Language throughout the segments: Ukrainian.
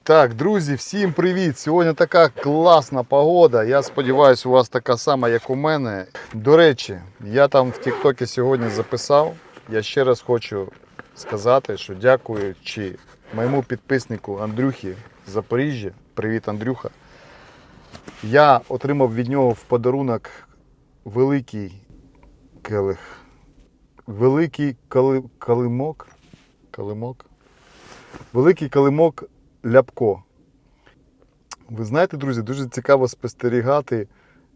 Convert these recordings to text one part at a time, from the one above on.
Так, друзі, всім привіт! Сьогодні така класна погода. Я сподіваюся, у вас така сама, як у мене. До речі, я там в Тіктокі сьогодні записав. Я ще раз хочу сказати, що дякуючи моєму підписнику Андрюхі з Запоріжжя. Привіт, Андрюха. Я отримав від нього в подарунок великий келих. Великий кали... калимок. Калимок. Великий калимок ляпко. Ви знаєте, друзі, дуже цікаво спостерігати,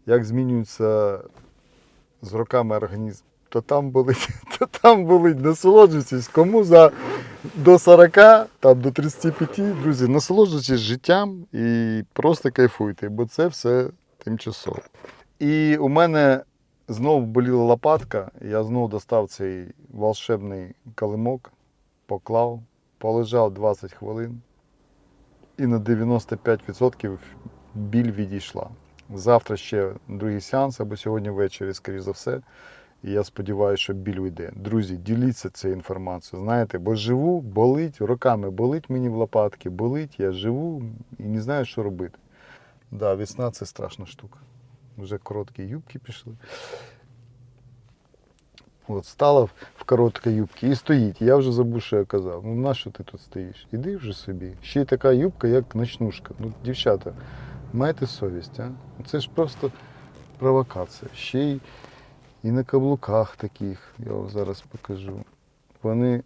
як змінюється з роками організм. То там болить, то там болить. Насолоджуйтесь. Кому за до 40, там до 35, друзі, насолоджуйтесь життям і просто кайфуйте, бо це все тимчасово. І у мене знову боліла лопатка, я знову достав цей волшебний калимок, поклав, полежав 20 хвилин і на 95% біль відійшла. Завтра ще другий сеанс, або сьогодні ввечері, скоріш за все. І я сподіваюся, що біль уйде. Друзі, діліться цією інформацією. Знаєте, бо живу, болить, роками болить мені в лопатки, болить, я живу і не знаю, що робити. Да, весна це страшна штука. Вже короткі юбки пішли. От стала в- короткій юбці і стоїть. Я вже забув, що я казав. Ну на що ти тут стоїш? Іди вже собі. Ще й така юбка, як ночнушка. Ну, дівчата, майте совість, а? Це ж просто провокація. Ще й і на каблуках таких, я вам зараз покажу. Вони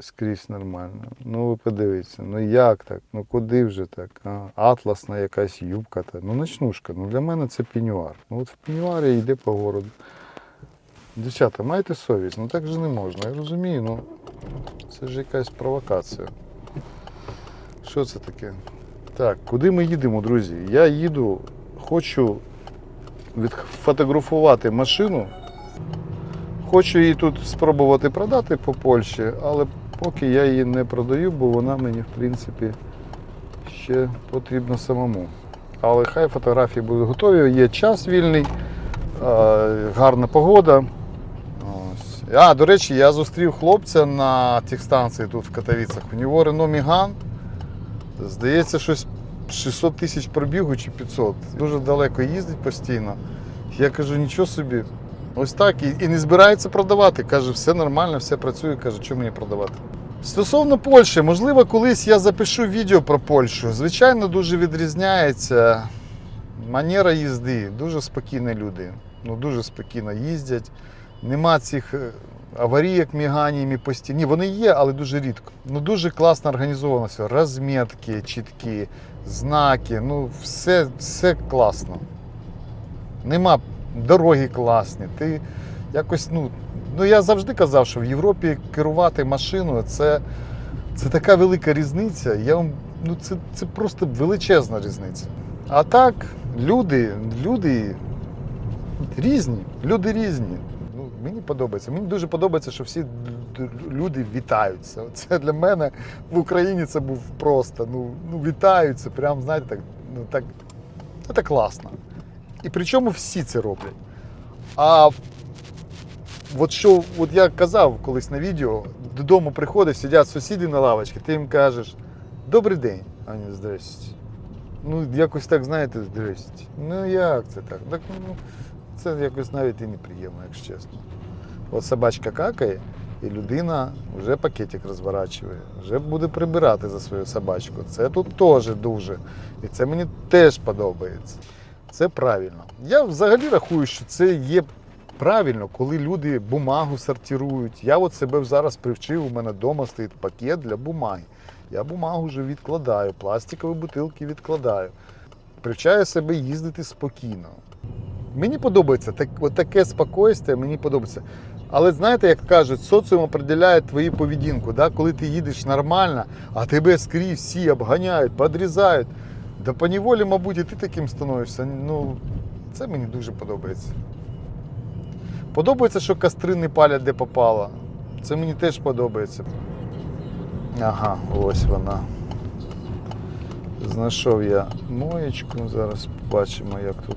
скрізь нормально. Ну ви подивіться, ну як так? Ну куди вже так? А? Атласна якась юбка. Та. Ну ночнушка. Ну для мене це пенюар. Ну от в пенюарі йде по городу. Дівчата, майте совість, ну так же не можна. Я розумію, ну це ж якась провокація. Що це таке? Так, куди ми їдемо, друзі? Я їду, хочу відфотографувати машину. Хочу її тут спробувати продати по Польщі, але поки я її не продаю, бо вона мені, в принципі, ще потрібна самому. Але хай фотографії будуть готові, є час вільний, гарна погода. А, до речі, я зустрів хлопця на техстанції тут в Катовіцях. У нього Renault Megane. Здається, щось 600 тисяч пробігу чи 500. Дуже далеко їздить постійно. Я кажу, нічого собі. Ось так. І не збирається продавати. Каже, все нормально, все працює. Каже, що мені продавати. Стосовно Польщі, можливо, колись я запишу відео про Польщу. Звичайно, дуже відрізняється манера їзди. Дуже спокійні люди. Ну, дуже спокійно їздять. Нема цих е, аварійок міганнями постійно. Ні, вони є, але дуже рідко. Ну дуже класно організовано все. Розмітки чіткі, знаки. Ну, все, все класно. Нема дороги класні. Ти якось, ну, ну я завжди казав, що в Європі керувати машиною це, це така велика різниця. Я вам, ну, це, це просто величезна різниця. А так, люди, люди різні, люди різні. Ну, мені подобається. Мені дуже подобається, що всі люди вітаються. Це для мене в Україні це був просто. Ну, ну вітаються, прям, знаєте, так, ну, так, це класно. І причому всі це роблять. А от що от я казав колись на відео, додому приходиш, сидять сусіди на лавочці, ти їм кажеш Добрий день. А вони здрасте. Ну, якось так, знаєте, здрасте. Ну як це так? Так ну, це якось навіть і неприємно, якщо чесно. От собачка какає, і людина вже пакетик розворачує, вже буде прибирати за свою собачку. Це тут теж дуже. І це мені теж подобається. Це правильно. Я взагалі рахую, що це є правильно, коли люди бумагу сортирують. Я от себе зараз привчив, у мене вдома стоїть пакет для бумаги. Я бумагу вже відкладаю, пластикові бутилки відкладаю. Привчаю себе їздити спокійно. Мені подобається так, таке спокійствие, мені подобається. Але знаєте, як кажуть, соціум определяє твою поведінку. Да? Коли ти їдеш нормально, а тебе скрізь всі обганяють, подрізають. Да по неволі, мабуть, і ти таким становишся. Ну, це мені дуже подобається. Подобається, що костри не палять де попало. Це мені теж подобається. Ага, ось вона. Знайшов я моєчку. Зараз побачимо, як тут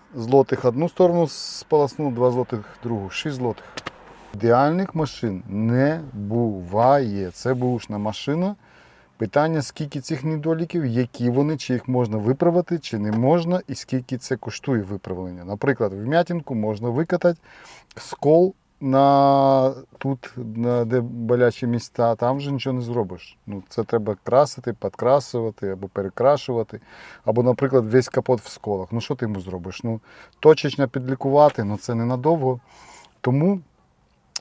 злотих одну сторону сполоснув, два злотих другу. Шість злотих. Ідеальних машин не буває. Це бушна машина. Питання, скільки цих недоліків, які вони, чи їх можна виправити, чи не можна, і скільки це коштує виправлення. Наприклад, вм'ятінку можна викатати, скол на тут, на, де болячі місця, там вже нічого не зробиш. Ну, це треба красити, підкрасувати або перекрашувати. Або, наприклад, весь капот в сколах. Ну що ти йому зробиш? Ну, точечно підлікувати, ну це ненадовго. Тому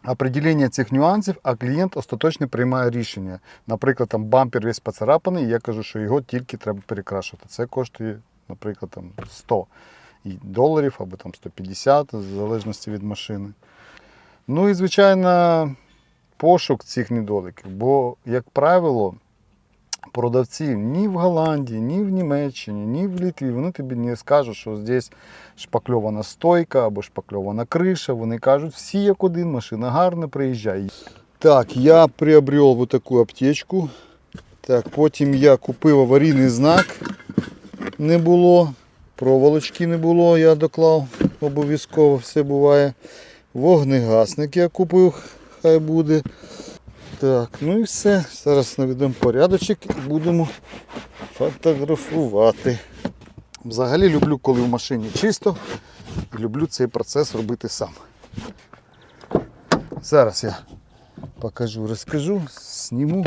определення цих нюансів, а клієнт остаточно приймає рішення. Наприклад, там бампер весь поцарапаний, і я кажу, що його тільки треба перекрашувати. Це коштує, наприклад, там 100 і доларів або там 150, в залежності від машини. Ну і, звичайно, пошук цих недоліків. Бо, як правило, продавці ні в Голландії, ні в Німеччині, ні в Літві, вони тобі не скажуть, що здесь шпакльована стойка або шпакльована криша. Вони кажуть, всі як один, машина гарна, приїжджай. Так, я приобрел вот таку аптечку. Так, потім я купив аварійний знак. Не було. Проволочки не було, я доклав обов'язково, все буває. Вогнегасник я купив, хай буде. Так, ну і все. Зараз наведемо порядочок і будемо фотографувати. Взагалі люблю, коли в машині чисто, і люблю цей процес робити сам. Зараз я покажу, розкажу, зніму.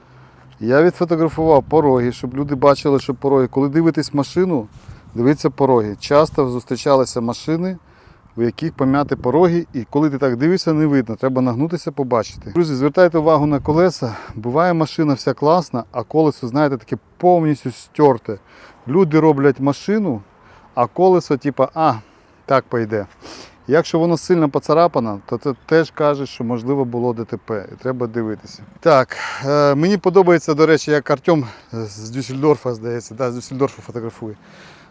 Я відфотографував пороги, щоб люди бачили, що пороги. Коли дивитесь машину, дивіться пороги. Часто зустрічалися машини, у яких пом'яти пороги, і коли ти так дивишся, не видно. Треба нагнутися, побачити. Друзі, звертайте увагу на колеса. Буває машина вся класна, а колесо, знаєте, таке повністю стерте. Люди роблять машину, а колесо, типа, а, так пойде. Якщо воно сильно поцарапано, то це теж каже, що можливо було ДТП, і треба дивитися. Так, е, мені подобається, до речі, як Артем з Дюссельдорфа, здається, да, з Дюссельдорфа фотографує.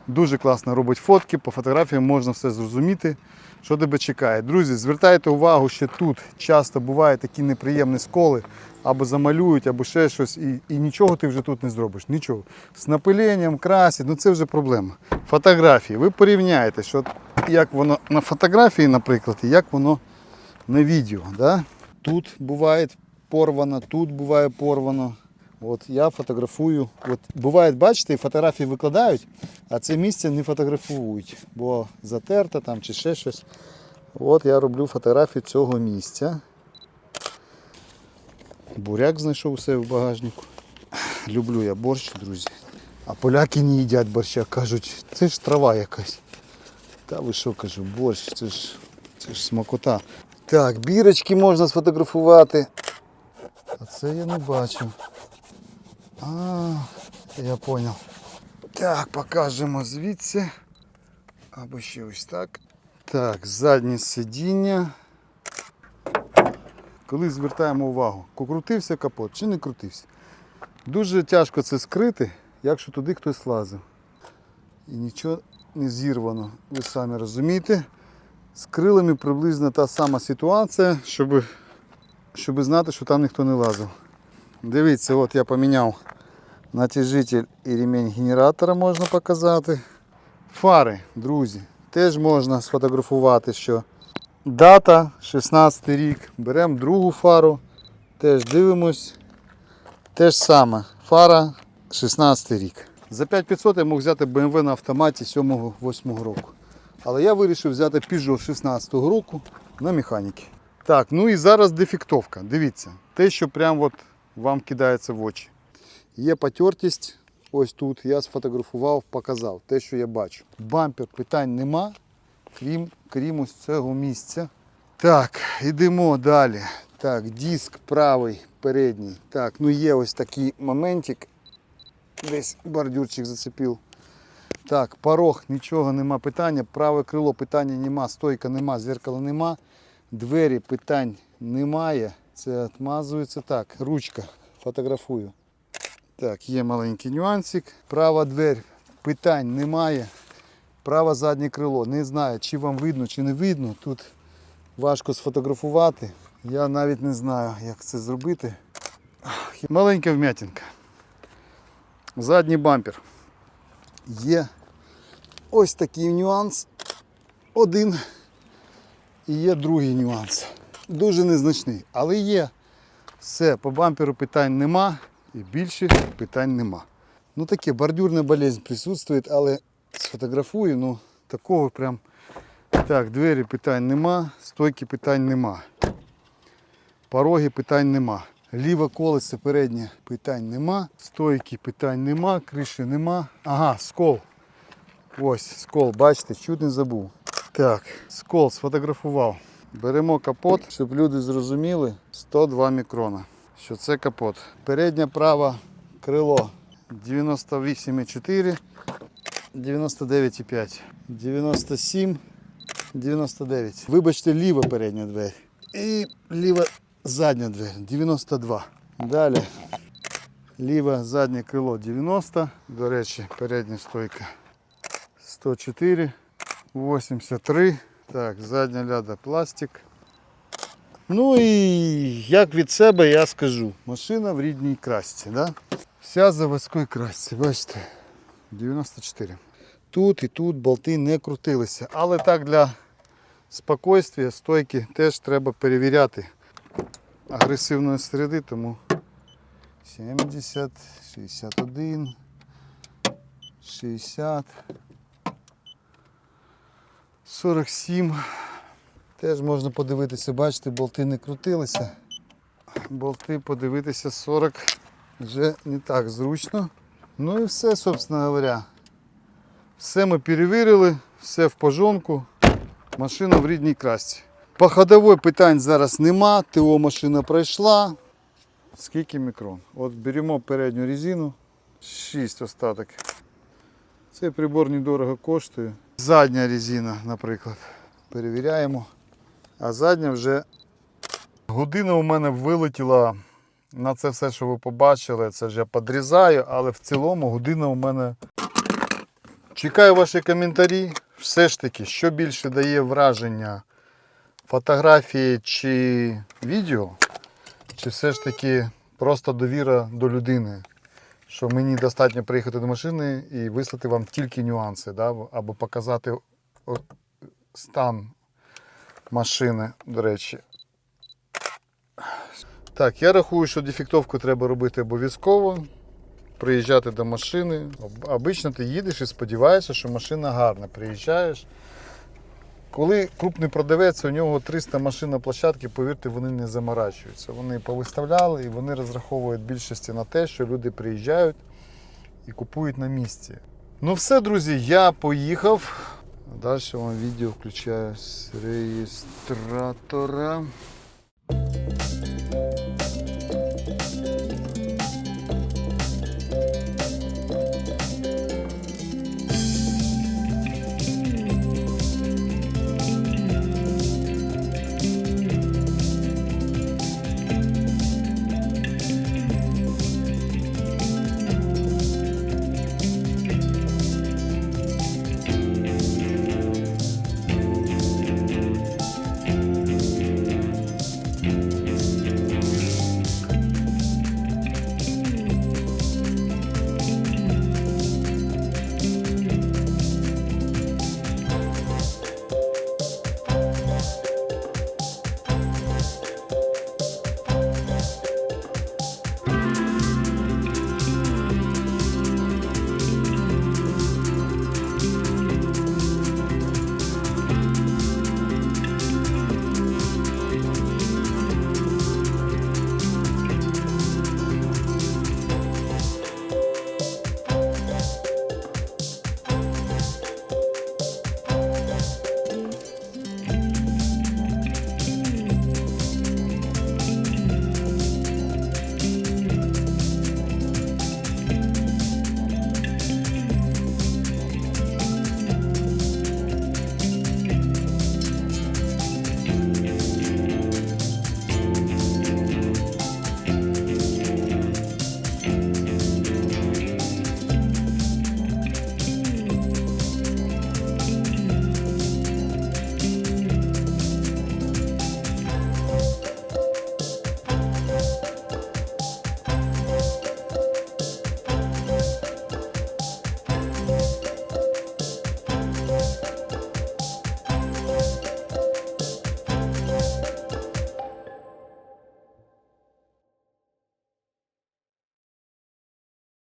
Дуже класно робить фотки, по фотографіям можна все зрозуміти, що тебе чекає. Друзі, звертайте увагу, що тут часто бувають такі неприємні сколи, або замалюють, або ще щось, і, і нічого ти вже тут не зробиш. Нічого. З напиленням, красять, ну це вже проблема. Фотографії. Ви порівняєте, що як воно на фотографії, наприклад, і як воно на відео. Да? Тут буває порвано, тут буває порвано. От я фотографую. От буває, бачите, фотографії викладають, а це місце не фотографують, бо затерто там чи ще щось. От я роблю фотографію цього місця. Буряк знайшов у себе в багажнику. Люблю я борщ, друзі. А поляки не їдять борща, кажуть, це ж трава якась. Та ви що кажу, борщ, це ж, це ж смакота. Так, бірочки можна сфотографувати. А це я не бачив. А, я зрозумів. Так, покажемо звідси. Або ще ось так. Так, заднє сидіння. Коли звертаємо увагу, крутився капот чи не крутився. Дуже тяжко це скрити, якщо туди хтось лазив. І нічого не зірвано, ви самі розумієте. З крилами приблизно та сама ситуація, щоб, щоб знати, що там ніхто не лазив. Дивіться, от я поміняв натяжитель і ремінь генератора можна показати. Фари, друзі, теж можна сфотографувати, що дата 16 рік. Беремо другу фару, теж дивимось. Те ж саме, фара 16 рік. За 5500 я мог взяти BMW на автоматі 7-8 року. Але я вирішив взяти Peugeot 16 року на механіки. Так, ну і зараз дефектовка. Дивіться, те, що прям от вам кидається в очі. Є потертість, ось тут я сфотографував, показав те, що я бачу. Бампер питань нема, крім, крім ось цього місця. Так, йдемо далі. Так, диск правий, передній. Так, ну є ось такий моментик. Десь бордюрчик зацепив. Так, порог, нічого нема питання. Праве крило питання нема, стойка нема, зеркала нема. Двері питань немає. Це відмазується так. Ручка. Фотографую. Так, є маленький нюансик. Права двері питань немає. Праве заднє крило. Не знаю, чи вам видно, чи не видно. Тут важко сфотографувати. Я навіть не знаю, як це зробити. Маленька вм'ятинка. Задній бампер. Є ось такий нюанс. Один. І є другий нюанс. Дуже незначний, але є. Все, по бамперу питань нема і більше питань нема. Ну таке, бордюрна болезнь присутствує, але сфотографую, ну такого прям. Так, двері питань нема, стойки питань нема. Пороги питань нема. Ліве колесо переднє питань нема. Стойки питань нема, криші нема. Ага, скол. Ось скол, бачите, чуть не забув. Так, скол сфотографував. Беремо капот, щоб люди зрозуміли 102 мікрона. Що це капот. Переднє праве крило 98,4, 99,5, 97, 99. Вибачте, ліва передня двері. І ліва задня двері 92. Далі ліве заднє крило 90. До речі, передня стойка 104, 83. Так, задня ляда пластик. Ну і як від себе я скажу, машина в рідній красці. Да? Вся в заводській красці, бачите, 94. Тут і тут болти не крутилися. Але так для спокійствия стойки теж треба перевіряти агресивної середи, тому 70, 61, 60, 47. Теж можна подивитися, бачите, болти не крутилися. Болти подивитися 40 вже не так зручно. Ну і все, собственно говоря. Все ми перевірили, все в пожонку. Машина в рідній красці. По ходовій питань зараз нема, ТО машина пройшла. Скільки мікрон? От беремо передню резину, 6 остаток. Цей прибор недорого коштує. Задня резина, наприклад. Перевіряємо. А задня вже година у мене вилетіла на це все, що ви побачили. Це ж я підрізаю, але в цілому година у мене. Чекаю ваші коментарі. Все ж таки, що більше дає враження фотографії чи відео, чи все ж таки просто довіра до людини, що мені достатньо приїхати до машини і вислати вам тільки нюанси, да? або показати стан машини, до речі. Так, я рахую, що дефектовку треба робити обов'язково. Приїжджати до машини. Обично ти їдеш і сподіваєшся, що машина гарна. Приїжджаєш. Коли крупний продавець, у нього 300 машин на площадці, повірте, вони не заморачуються. Вони повиставляли і вони розраховують більшості на те, що люди приїжджають і купують на місці. Ну все, друзі, я поїхав. Далі вам відео включаю з реєстратора.